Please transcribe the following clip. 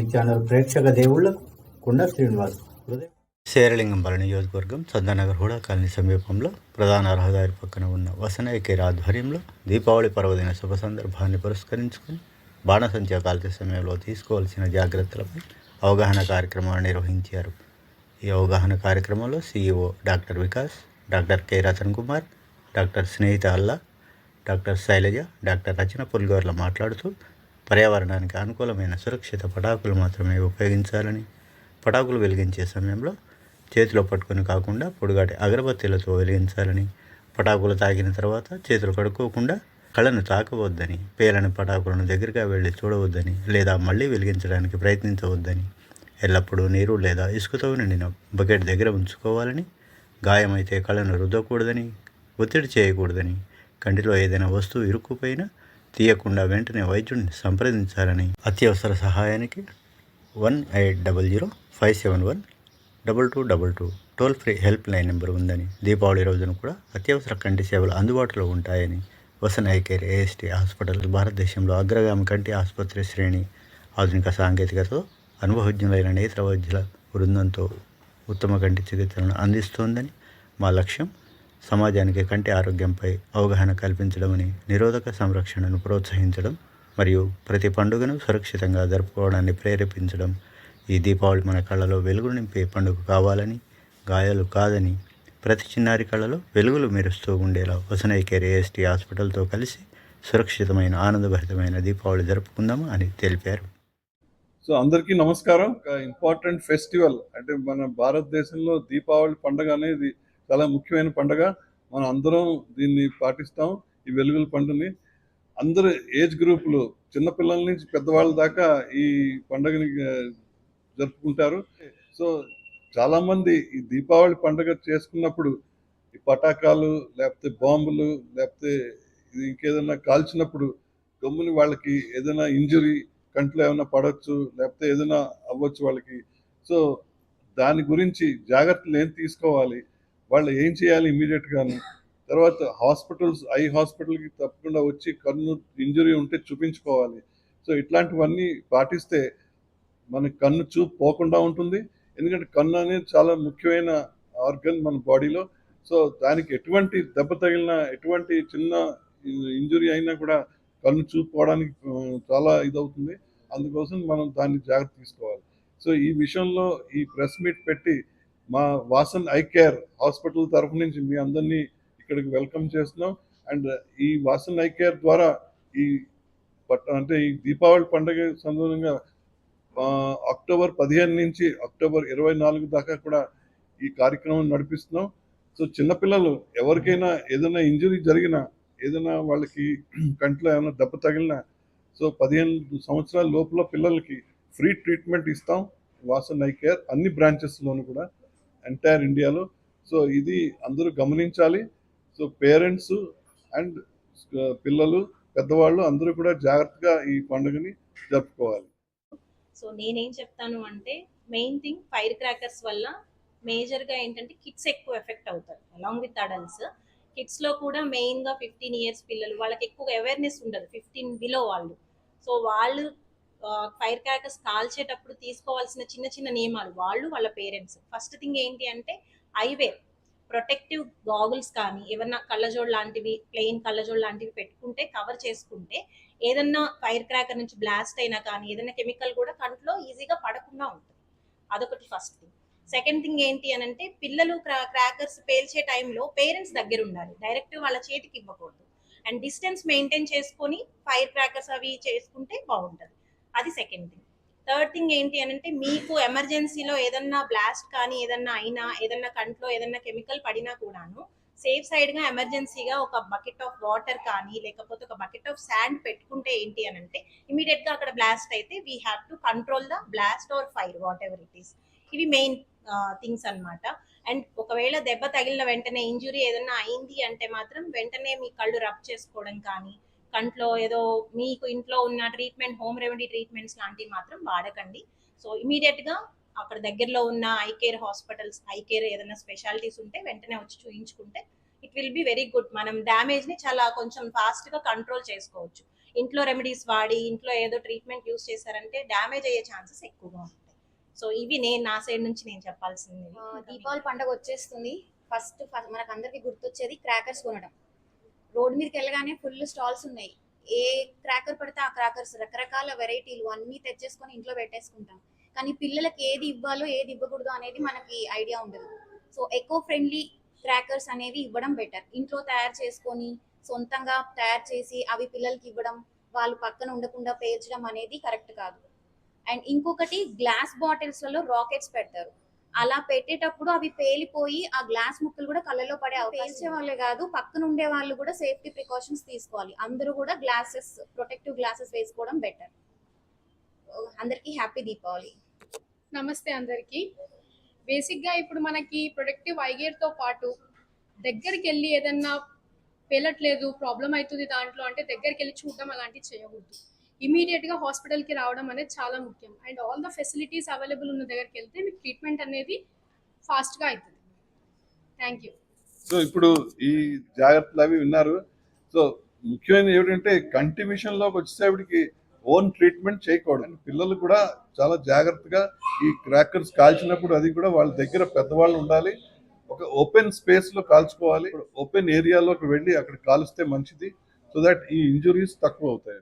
YouTube channel ప్రేక్షక దేవుళ్ళకు కుండ శ్రీనివాస్ శేరలింగంపల్లి నియోజకవర్గం చందానగర్ హుడా కాలనీ సమీపంలో ప్రధాన రహదారి పక్కన ఉన్న వసనైకేర్ ఆధ్వర్యంలో దీపావళి పర్వదిన శుభ సందర్భాన్ని పురస్కరించుకొని బాణసంచా కాల్చే సమయంలో తీసుకోవాల్సిన జాగ్రత్తలపై అవగాహన కార్యక్రమాన్ని నిర్వహించారు. ఈ అవగాహన కార్యక్రమంలో CEO doctor Vikas doctor K Ratan Kumar doctor Snehitha Alla doctor Shailaja doctor Rachana Pulgorla మాట్లాడుతూ పర్యావరణానికి అనుకూలమైన సురక్షిత పటాకులు మాత్రమే ఉపయోగించాలని పటాకులు వెలిగించే సమయంలో చేతిలో పట్టుకొని కాకుండా పొడుగాటి అగరబత్తీలతో వెలిగించాలని పటాకులు తాకిన తర్వాత చేతులు కడుక్కోకుండా కళ్ళను తాకవద్దని పేలని పటాకులను దగ్గరగా వెళ్ళి చూడవద్దని లేదా మళ్ళీ వెలిగించడానికి ప్రయత్నించవద్దని ఎల్లప్పుడూ నీరు లేదా ఇసుకతో నిండిన బకెట్ దగ్గర ఉంచుకోవాలని గాయమైతే కళ్ళను రుద్దకూడదని ఒత్తిడి చేయకూడదని కంటిలో ఏదైనా వస్తువు ఇరుక్కుపోయినా తీయకుండా వెంటనే వైద్యుడిని సంప్రదించాలని అత్యవసర సహాయానికి one eight double zero five seven one double two double two toll free helpline number ఉందని దీపావళి రోజున కూడా అత్యవసర కంటి సేవలు అందుబాటులో ఉంటాయని Vasan eye care AST hospital భారతదేశంలో అగ్రగామి కంటి ఆసుపత్రి శ్రేణి ఆధునిక సాంకేతికతతో అనుభవజ్ఞులైన నేత్ర వైద్యుల బృందంతో ఉత్తమ కంటి చికిత్సలను అందిస్తోందని మా లక్ష్యం. సమాజానికి కంటి ఆరోగ్యంపై అవగాహన కల్పించడమని నిరోధక సంరక్షణను ప్రోత్సహించడం మరియు ప్రతి పండుగను సురక్షితంగా జరుపుకోవడాన్ని ప్రేరేపించడం ఈ దీపావళి మన కళ్ళలో వెలుగులు నింపే పండుగ కావాలని గాయాలు కాదని ప్రతి చిన్నారి కళ్ళలో వెలుగులు మెరుస్తూ ఉండేలా వసనైకేర్ ఏఎస్టీ హాస్పిటల్తో కలిసి సురక్షితమైన ఆనందభరితమైన దీపావళి జరుపుకుందాము అని తెలిపారు. సో అందరికీ నమస్కారం. ఒక ఇంపార్టెంట్ ఫెస్టివల్ అంటే మన భారతదేశంలో దీపావళి పండుగ అనేది చాలా ముఖ్యమైన పండుగ. మనం అందరం దీన్ని పాటిస్తాం ఈ వెలుగుల పండుగని అందరు ఏజ్ గ్రూపులు చిన్నపిల్లల నుంచి పెద్దవాళ్ళ దాకా ఈ పండుగని జరుపుకుంటారు. సో చాలామంది ఈ దీపావళి పండుగ చేసుకున్నప్పుడు ఈ పటాకాలు లేకపోతే బాంబులు లేకపోతే ఇంకేదైనా కాల్చినప్పుడు గమ్ముని వాళ్ళకి ఏదైనా ఇంజురీ కంట్లో ఏమైనా పడవచ్చు లేకపోతే ఏదైనా అవ్వచ్చు వాళ్ళకి. సో దాని గురించి జాగ్రత్తలు ఏం తీసుకోవాలి? వాళ్ళు ఏం చేయాలి ఇమీడియట్ తర్వాత హాస్పిటల్స్ ఐ హాస్పిటల్కి తప్పకుండా వచ్చి కన్ను ఇంజురీ ఉంటే చూపించుకోవాలి. సో ఇట్లాంటివన్నీ పాటిస్తే మన కన్ను చూపు పోకుండా ఉంటుంది. ఎందుకంటే కన్ను అనేది చాలా ముఖ్యమైన ఆర్గన్ మన బాడీలో. సో దానికి ఎటువంటి దెబ్బ తగిలినా ఎటువంటి చిన్న ఇంజురీ అయినా కూడా కన్ను చూపు పోవడానికి చాలా ఇదవుతుంది. అందుకోసం మనం దాన్ని జాగ్రత్త తీసుకోవాలి. సో ఈ విషయంలో ఈ ప్రెస్ మీట్ పెట్టి మా వాసన్ ఐ కేర్ హాస్పిటల్ తరఫు నుంచి మీ అందరినీ ఇక్కడికి వెల్కమ్ చేస్తున్నాం. అండ్ ఈ వాసన్ ఐ కేర్ ద్వారా ఈ పట్ట అంటే ఈ దీపావళి పండుగ సందర్భంగా అక్టోబర్ పదిహేను నుంచి అక్టోబర్ ఇరవై నాలుగు దాకా కూడా ఈ కార్యక్రమం నడిపిస్తున్నాం. సో చిన్నపిల్లలు ఎవరికైనా ఏదైనా ఇంజరీ జరిగినా ఏదైనా వాళ్ళకి కంట్లో ఏమైనా దెబ్బ తగిలినా సో పదిహేను సంవత్సరాల లోపల పిల్లలకి ఫ్రీ ట్రీట్మెంట్ ఇస్తాం వాసన్ ఐ కేర్ అన్ని బ్రాంచెస్లోనూ కూడా. ఎంటైర్ ఇండియాలో సో ఇది అందరూ గమనించాలి. సో పేరెంట్స్ అండ్ పిల్లలు పెద్దవాళ్ళు అందరూ కూడా జాగ్రత్తగా ఈ పండుగని జరుపుకోవాలి. సో నేనేం చెప్తాను అంటే మెయిన్ థింగ్ ఫైర్ క్రాకర్స్ వల్ల మేజర్గా ఏంటంటే కిడ్స్ ఎక్కువ ఎఫెక్ట్ అవుతారు అలాంగ్ విత్ అడల్ట్స్ కిడ్స్లో కూడా మెయిన్గా ఫిఫ్టీన్ ఇయర్స్ పిల్లలు వాళ్ళకి ఎక్కువ అవేర్నెస్ ఉండదు ఫిఫ్టీన్ బిలో వాళ్ళు. సో వాళ్ళు ఫైర్ క్రాకర్స్ కాల్చేటప్పుడు తీసుకోవాల్సిన చిన్న చిన్న నియమాలు. వాళ్ళు వాళ్ళ పేరెంట్స్. ఫస్ట్ థింగ్ ఏంటి అంటే ఐవేర్ ప్రొటెక్టివ్ గాగుల్స్ కానీ ఏమన్నా కళ్ళజోడు లాంటివి ప్లెయిన్ కళ్ళజోడు లాంటివి పెట్టుకుంటే కవర్ చేసుకుంటే ఏదన్నా ఫైర్ క్రాకర్ నుంచి బ్లాస్ట్ అయినా కానీ ఏదైనా కెమికల్ కూడా కంట్లో ఈజీగా పడకుండా ఉంటుంది. అదొకటి ఫస్ట్ థింగ్ సెకండ్ థింగ్ ఏంటి అని అంటే పిల్లలు క్రాకర్స్ పేల్చే టైంలో పేరెంట్స్ దగ్గర ఉండాలి. డైరెక్ట్ వాళ్ళ చేతికి ఇవ్వకూడదు. అండ్ డిస్టెన్స్ మెయింటైన్ చేసుకొని ఫైర్ క్రాకర్స్ అవి చేసుకుంటే బాగుంటుంది. అది సెకండ్ థింగ్ థర్డ్ థింగ్ ఏంటి అని అంటే మీకు ఎమర్జెన్సీలో ఏదన్నా బ్లాస్ట్ కానీ ఏదన్నా అయినా ఏదన్నా కంట్లో ఏదన్నా కెమికల్ పడినా కూడాను సేఫ్ సైడ్గా ఎమర్జెన్సీగా ఒక బకెట్ ఆఫ్ వాటర్ కానీ లేకపోతే ఒక బకెట్ ఆఫ్ శాండ్ పెట్టుకుంటే ఏంటి అని అంటే ఇమీడియట్గా అక్కడ బ్లాస్ట్ అయితే we have to control the blast or fire whatever it is ఇవి మెయిన్ థింగ్స్ అన్నమాట. అండ్ ఒకవేళ దెబ్బ తగిలిన వెంటనే ఇంజురీ ఏదైనా అయింది అంటే మాత్రం వెంటనే మీ కళ్ళు రబ్ చేసుకోవడం కానీ కంట్లో ఏదో మీకు ఇంట్లో ఉన్న ట్రీట్మెంట్ హోమ్ రెమెడీ ట్రీట్మెంట్స్ లాంటివి మాత్రం వాడకండి. సో ఇమీడియట్గా అక్కడ దగ్గరలో ఉన్న eye care hospitals eye care ఏదైనా స్పెషాలిటీస్ ఉంటే వెంటనే వచ్చి చూయించుకుంటే it will be very good మనం డ్యామేజ్ని చాలా కొంచెం ఫాస్ట్గా కంట్రోల్ చేసుకోవచ్చు. ఇంట్లో రెమెడీస్ వాడి ఇంట్లో ఏదో ట్రీట్మెంట్ యూస్ చేశారంటే డ్యామేజ్ అయ్యే ఛాన్సెస్ ఎక్కువగా ఉంటాయి. సో ఇవి నేను నా సైడ్ నుంచి నేను చెప్పాల్సింది. దీపావళి పండగ వచ్చేస్తుంది. ఫస్ట్ మనకు అందరికి గుర్తొచ్చేది క్రాకర్స్ కొనడం. రోడ్ మీదకి వెళ్ళగానే ఫుల్ స్టాల్స్ ఉన్నాయి. ఏ క్రాకర్ పడితే ఆ క్రాకర్స్ రకరకాల వెరైటీలు అన్ని తెచ్చేసుకొని ఇంట్లో పెట్టేసుకుంటాం. కానీ పిల్లలకి ఏది ఇవ్వాలో ఏది ఇవ్వకూడదు అనేది మనకి ఐడియా ఉండదు. సో ఎకో ఫ్రెండ్లీ క్రాకర్స్ అనేవి ఇవ్వడం బెటర్ ఇంట్లో తయారు చేసుకొని సొంతంగా తయారు చేసి అవి పిల్లలకి ఇవ్వడం వాళ్ళు పక్కన ఉండకుండా పేర్చడం అనేది కరెక్ట్ కాదు. అండ్ ఇంకొకటి గ్లాస్ బాటిల్స్లలో రాకెట్స్ పెడతారు. అలా పెట్టేటప్పుడు అవి పేలిపోయి ఆ గ్లాస్ ముక్కలు కూడా కళ్ళలో పడే పేల్చే వాళ్ళే కాదు. పక్కన ఉండే వాళ్ళు కూడా సేఫ్టీ ప్రికాషన్స్ తీసుకోవాలి. అందరూ కూడా గ్లాసెస్ ప్రొటెక్టివ్ గ్లాసెస్ వేసుకోవడం బెటర్. అందరికీ హ్యాపీ దీపావళి. నమస్తే అందరికీ. బేసిక్గా ఇప్పుడు మనకి ప్రొడక్టివ్ ఐగేర్తో పాటు దగ్గరికి వెళ్ళి ఏదన్నా పేలట్లేదు ప్రాబ్లం అవుతుంది దాంట్లో అంటే దగ్గరికి వెళ్ళి చూడడం అలాంటివి చేయకూడదు. ఇమీడియట్గా హాస్పిటల్కి రావడం అనేది చాలా ముఖ్యం. And all the facilities available ఉన్న దగ్గరికి వెళ్తే మీకు ట్రీట్మెంట్ అనేది ఫాస్ట్గా అవుతుంది థ్యాంక్ యూ. సో ఇప్పుడు ఈ జాగ్రత్తలు అవి విన్నారు. సో ముఖ్యమైన ఏమిటంటే కంటి విషయంలోకి వచ్చేసరికి ఓన్ ట్రీట్మెంట్ చేయకూడదు. పిల్లలు కూడా చాలా జాగ్రత్తగా ఈ క్రాకర్స్ కాల్చినప్పుడు అది కూడా వాళ్ళ దగ్గర పెద్దవాళ్ళు ఉండాలి. ఒక ఓపెన్ స్పేస్లో కాల్చుకోవాలి. ఓపెన్ ఏరియాలోకి వెళ్ళి అక్కడ కాలుస్తే మంచిది. సో దట్ ఈ ఇంజురీస్ తక్కువ అవుతాయి.